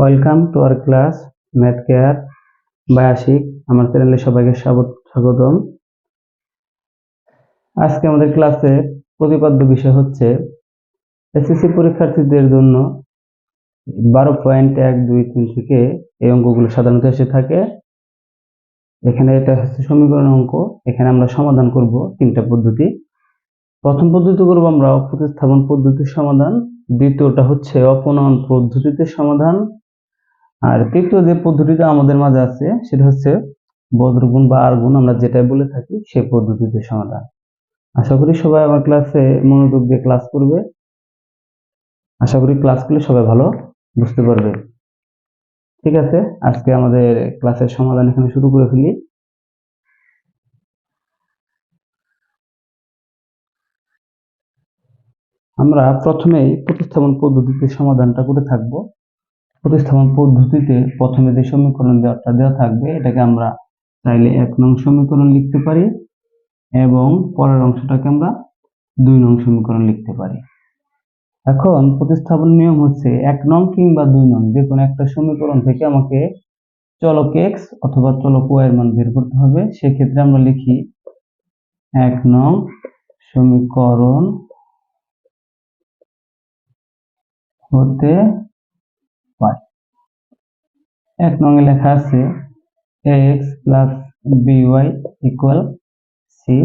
Welcome to our class math care Ashiq আমার চ্যানেলে সবাইকে স্বাগত- স্বাগতম। আজকে আমাদের ক্লাসে প্রতিপাদ্য বিষয় হচ্ছে এসএসসি পরীক্ষার্থীদের জন্য বারো পয়েন্ট এক দুই তিন থেকে এই অঙ্কগুলো সাধারণত এসে থাকে। এখানে এটা হচ্ছে সমীকরণ অঙ্ক। এখানে আমরা সমাধান করব তিনটা পদ্ধতি। প্রথম পদ্ধতি করব আমরা প্রতিস্থাপন পদ্ধতির সমাধান। দ্বিতীয়টা হচ্ছে অপনয়ন পদ্ধতিতে সমাধান। আর তৃতীয় যে পদ্ধতিটা আমাদের মাঝে আছে, সেটা হচ্ছে বজ্রগুণ বা আর গুণ আমরা যেটাই বলে থাকি সেই পদ্ধতিতে সমাধান। আশা করি সবাই আমার ক্লাসে মনোযোগ দিয়ে ক্লাস করবে। আশা করি ক্লাস করলে সবাই ভালো বুঝতে পারবে। ঠিক আছে, আজকে আমাদের ক্লাসের সমাধান এখানে শুরু করে ফেলি। আমরা প্রথমেই প্রতিস্থাপন পদ্ধতিতে সমাধানটা করে থাকব। প্রতিস্থাপন পদ্ধতিতে প্রথমে যে সমীকরণ দেওয়াটা দেওয়া থাকবে, এটাকে আমরা চাইলে এক নং সমীকরণ লিখতে পারি এবং পরের অংশটাকে আমরা দুই নং সমীকরণ লিখতে পারি। এখন প্রতিস্থাপন নিয়ম হচ্ছে এক নং কিংবা দুই নং, যে কোনো একটা সমীকরণ থেকে আমাকে চলক এক্স অথবা চলক ওয়াই এর মান বের করতে হবে। সেক্ষেত্রে আমরা লিখি এক নং সমীকরণ হতে এক নং এ লেখা আছে x plus b y equal c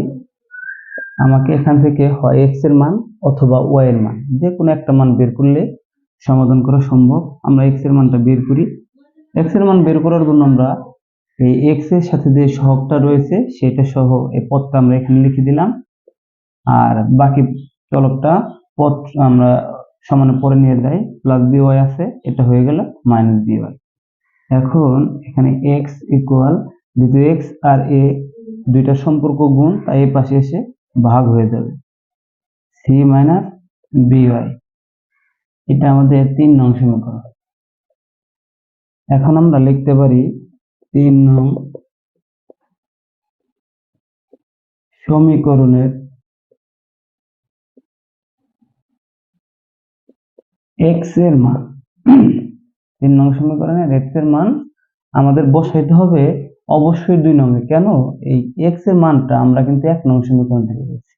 আমাকে এখান থেকে হয় এক্সের মান অথবা ওয়াই এর মান। যে কোনো একটা মান বের করলে সমাধান করা সম্ভব। আমরা এক্সের মানটা বের করি। এক্সের মান বের করার জন্য আমরা এই এক্সের সাথে যে সহগটা রয়েছে, সেটা সহ এই পদটা আমরা এখানে লিখে দিলাম। আর বাকি চলকটা পদ আমরা সমানে পরে নিয়ে যাই। প্লাস বিওয়াই আছে, এটা হয়ে গেল মাইনাস বিওয়াই এখন এখানে এক্স ইকুয়াল যেহেতু এক্স আর এ দুইটা সম্পর্ক গুণ, তাই এই পাশে এসে ভাগ হয়ে যাবে। সি মাইনাস বিওয়াই এটা আমাদের তিন নং সমীকরণ। এখন আমরা লিখতে পারি তিন নং সমীকরণের এক্সের মান। তিন নং সমীকরণের এক্সের মান আমাদের বসাইতে হবে অবশ্যই দুই নঙ্গে কেন? এই এক্সের মানটা আমরা কিন্তু এক নং সমীকরণ থেকে পেয়েছি।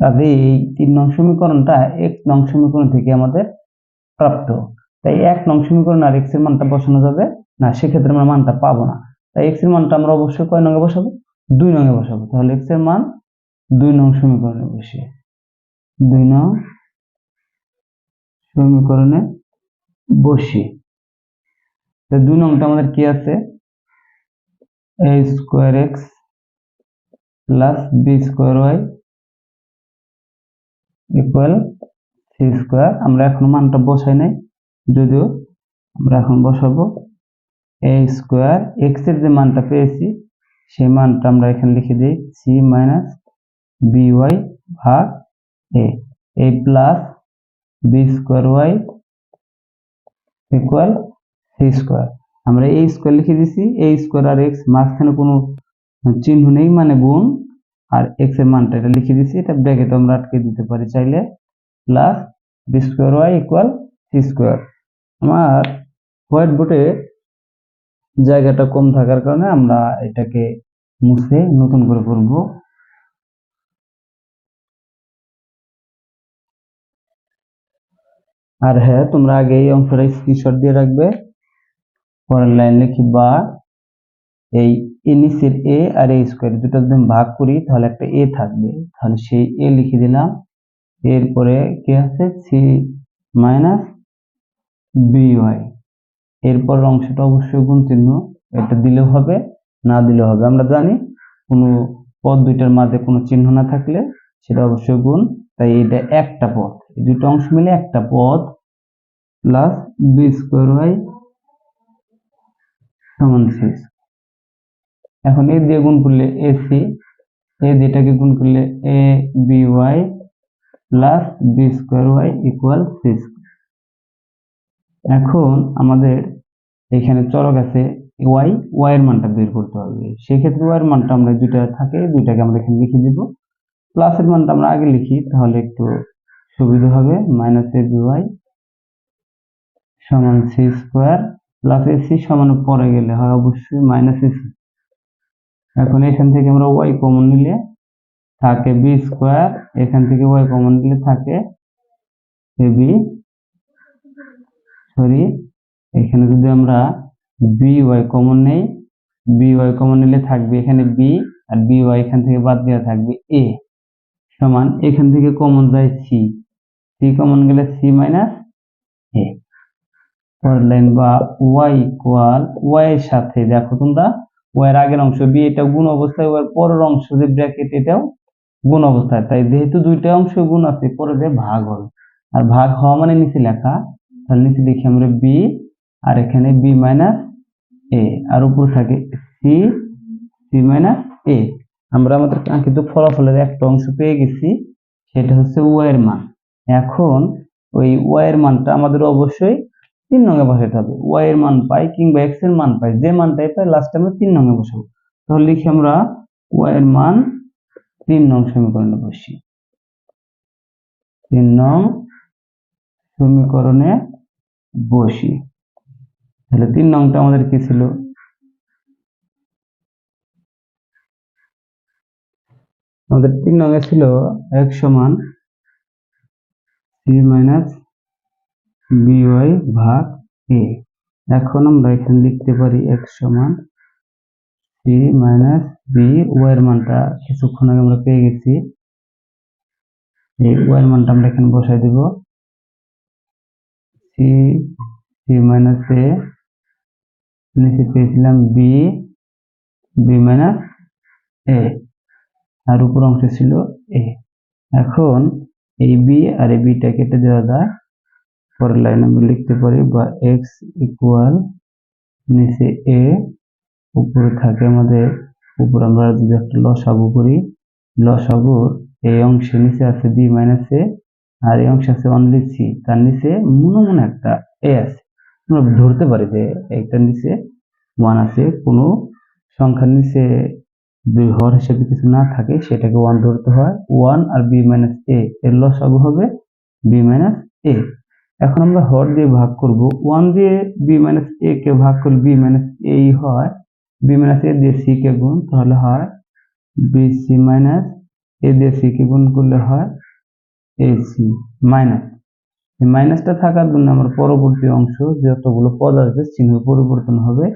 কাজে এই তিন নং সমীকরণটা এক নং সমীকরণ থেকে আমাদের প্রাপ্ত। তাই এক নং সমীকরণ আর এক্সের মানটা বসানো যাবে না, সেক্ষেত্রে আমরা মানটা পাবো না। তাই এক্সের মানটা আমরা অবশ্যই কয় নঙ্গে বসাবো? দুই নঙ্গে বসাবো। তাহলে এক্সের মান দুই নং সমীকরণে বসিয়ে দুই নং সমীকরণে বসি। দুই নংটা আমাদের কি আছে? A square x plus b square y equal c square আমরা এখন মানটা বসাই নাই, যদিও আমরা এখন বসাবো। এ স্কোয়ার এক্সের যে মানটা পেয়েছি, সেই মানটা আমরা এখানে লিখে দিই সি মাইনাস বি ওয়াই ভাগ a plus b square y equal c square আমরা এই স্কোয়ার লিখে দিছি এই স্কোয়ার আর এক্স মাঝখানে কোনো চিহ্ন নেই মানে গুণ। আর এক্সের মানটা এটা লিখে দিছি, এটা ব্র্যাকেট আমরা আটকে দিতে পারি চাইলে। Plus b square y equal c square আমার হোয়াইট বোর্ডে জায়গাটা কম থাকার কারণে আমরা এটাকে মুছে নতুন করে করব। আর হ্যাঁ তোমরা আগে এই অংশটা স্ক্রিনশট দিয়ে রাখবে। পরের লাইন লিখি বা এই এ এ আর এ স্কোয়ার দুটো যদি ভাগ করি, তাহলে একটা এ থাকবে। তাহলে সেই এ লিখে দিলাম। এরপরে কি আছে? সি মাইনাস বি ওয়াই এরপর অংশটা অবশ্যই গুণ চিহ্ন। এটা দিলেও হবে, না দিলেও হবে। আমরা জানি কোনো পদ দুইটার মাঝে কোনো চিহ্ন না থাকলে সেটা অবশ্যই গুণ। তাই এটা একটা পদ। এই দুটো অংশ মিলে একটা পদ প্লাস বি স্কোয়ার ওয়াই সমান সি এখন এ দিয়ে গুণ করলে এ সি এ দিয়েটাকে গুণ করলে a b y plus b square y equal c এখন আমাদের এখানে চরক আছে ওয়াই ওয়াই এর মানটা বের করতে হবে। সেক্ষেত্রে ওয়াই এর মানটা আমরা দুইটা থাকে, দুইটাকে আমরা এখানে লিখে দিব। প্লাসের মানটা আমরা আগে লিখি, তাহলে একটু সুবিধা হবে মাইনাস এ বি ওয়াই সমান c square plus a c সমান পরে গেলে হয় অবশ্যই মাইনাস এসি এখন এখান থেকে আমরা ওয়াই কমন নিলে থাকে বি স্কোয়ার এখান থেকে ওয়াই কমন নিলে থাকে এ বি সরি এখানে যদি আমরা বি ওয়াই কমন নেই বি ওয়াই কমন নিলে থাকবে এখানে বি আর বি ওয়াই এখান থেকে বাদ দেওয়া থাকবে এ সমান এখান থেকে কমন যায় সি সি কমন গেলে সি মাইনাস এ পরের লাইন বা ওয়াই ইকুয়াল ওয়াই এর সাথে, দেখো তোমরা ওয়াই এর আগের অংশ বি এটা গুণ অবস্থায় ওয়াই পরের অংশ যে ব্র্যাকেট এটাও গুণ অবস্থায়। তাই যেহেতু দুইটা অংশ গুণ আছে, পরে ভাগ হবে। আর ভাগ হওয়া মানে নিচে লেখা। তাহলে নিচে লিখি আমরা বি আর এখানে বি মাইনাস এ আর উপর থাকে সি সি মাইনাস এ আমরা আমাদের কাঙ্ক্ষিত ফলাফলের একটা অংশ পেয়ে গেছি, সেটা হচ্ছে ওয়াই এর মান। এখন ওই ওয়াই এর মানটা আমাদের অবশ্যই তিন নঙে বসাতে হবে। ওয়াই এর মান পাই কিংবা এক্সের মান পাই, যে মানটাই পাই লাস্টে আমরা তিন নঙে বসাবো। তাহলে লিখি আমরা ওয়াই এর মান তিন নং সমীকরণে বসি। তিন নং সমীকরণে বসি। তাহলে তিন নংটা আমাদের কি ছিল? আমাদের তিন নঙে ছিল এক সমান সি মাইনাস বিওয়াই ভাগ এ এখন আমরা এখানে লিখতে পারি এক সমান সি মাইনাস বি ওয়াই এর মানটা কিছুক্ষণ আগে আমরা পেয়ে গেছি। এই ওয়াই এর মানটা আমরা এখানে বসাই দেব। সি সি মাইনাস এ নিচে পেয়েছিলাম বি বি মাইনাস এ আর উপর অংশে ছিল এ এখন এই বি আর এই বিটা কেটে দেওয়া যায়। পরের লাইন আমি লিখতে পারি, বা এক্স ইকুয়াল নিচে এ উপরে থাকে আমাদের, উপর আমরা যদি একটা লসাগু করি, লসাগুর এই অংশে নিচে আছে বি মাইনাস এ আর এই অংশে আছে অনলি সি তার নিচে মনে মনে একটা এ আছে। আমরা ধরতে পারি যে একটার নিচে ওয়ান আছে, কোনো সংখ্যার নিচে দুই হর হিসেবে কিছু না থাকে, সেটাকে ওয়ান ধরতে হয়। ওয়ান আর বি মাইনাস এ এর লসাগু হবে বি মাইনাস এ এখন আমরা হর দিয়ে ভাগ করব। ওয়ান দিয়ে বি মাইনাস এ কে ভাগ করলে বি মাইনাস এই হয়। বি মাইনাস এ দিয়ে সি কে গুণ তাহলে হয় বি সি মাইনাস এ দিয়ে সি কে গুণ করলে হয় এ সি মাইনাস মাইনাসটা থাকার জন্য আমার পরবর্তী অংশ যতগুলো পদ আছে, চিহ্ন পরিবর্তন হবে।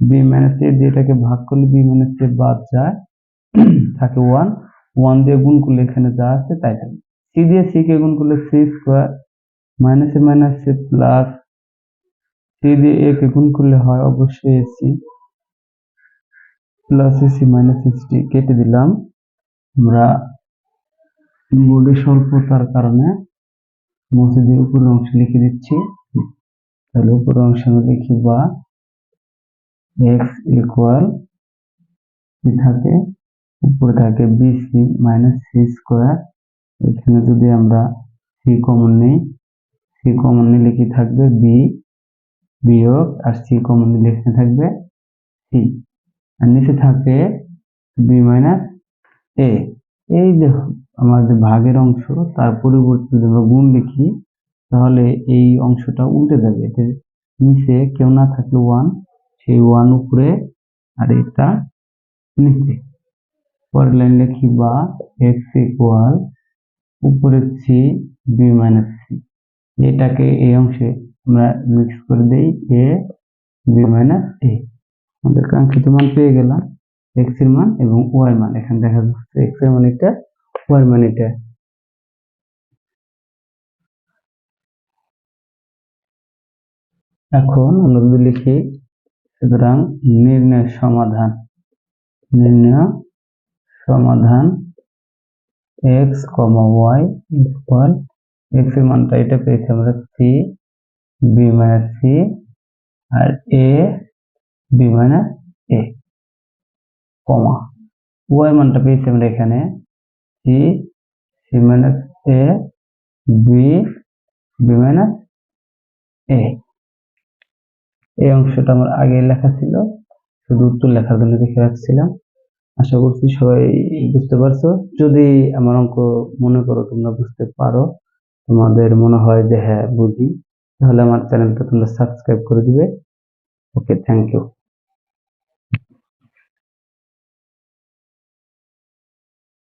বি মাইনাস এ দিয়ে ভাগ করলে বি মাইনাস এ বাদ যায়, থাকে ওয়ান ওয়ান দিয়ে গুণ করলে এখানে যা আছে তাই থাকে সি দিয়ে সি কে গুণ করলে সি স্কোয়ার মাইনাসে মাইনাসে প্লাস সি দিয়ে এ কে গুণ করলে হয় অবশ্যই a c plus a c minus s t কেটে দিলাম। আমরা বোর্ডে স্বল্পতার কারণে দিয়ে উপরের অংশ লিখে দিচ্ছি। তাহলে উপরের অংশ আমি লিখি বা এক্স ইকুয়াল কি থাকে? উপরে থাকে বিসি মাইনাস সি স্কোয়ার এখানে যদি আমরা সি কমন নেই সি কমন নিলে কি থাকবে? বি বিয়োগ, আর সি কমন নিলে এখানে থাকবে সি আর নিচে থাকে বি মাইনাস এ এই যে আমাদের ভাগের অংশ, তার পরিবর্তে যদি গুণ লিখি, তাহলে এই অংশটা উল্টে যাবে। এতে নিচে কেউ না থাকলে ওয়ান সেই ওয়ান উপরে আর এটা নিচে। পরের লাইন লিখি বা? এক্স ইকুয়াল উপরে সি বি মাইনাস সি এটাকে এই অংশে আমরা মিক্স করে দেই এ বি মাইনাস এ আমাদের কাঙ্ক্ষিত মান পেয়ে গেলাম এক্সের মান এবং ওয়াই মান। এখানে দেখা যাচ্ছে এক্সের মান এটা ওয়াই মান এটা। এখন আমরা যদি লিখি সুতরাং নির্ণয় সমাধান। নির্ণয় সমাধান এক্স কমা ওয়াই ইকুয়াল এক্সের মানটা এটা পেয়েছি আমরা C B minus C R a b minus a comma y মানটা পেয়েছি আমরা এখানে c c minus a b b minus a এই অংশটা আমার আগে লেখা ছিল, শুধু উত্তর লেখার জন্য দেখে রাখছিলাম। আশা করছি সবাই বুঝতে পারছ। যদি আমার অঙ্ক মনে করো তোমরা বুঝতে পারো, তোমাদের মনে হয় যে হ্যাঁ বুঝি, তাহলে আমার চ্যানেলটা তোমরা সাবস্ক্রাইব করে দিবে। Okay thank you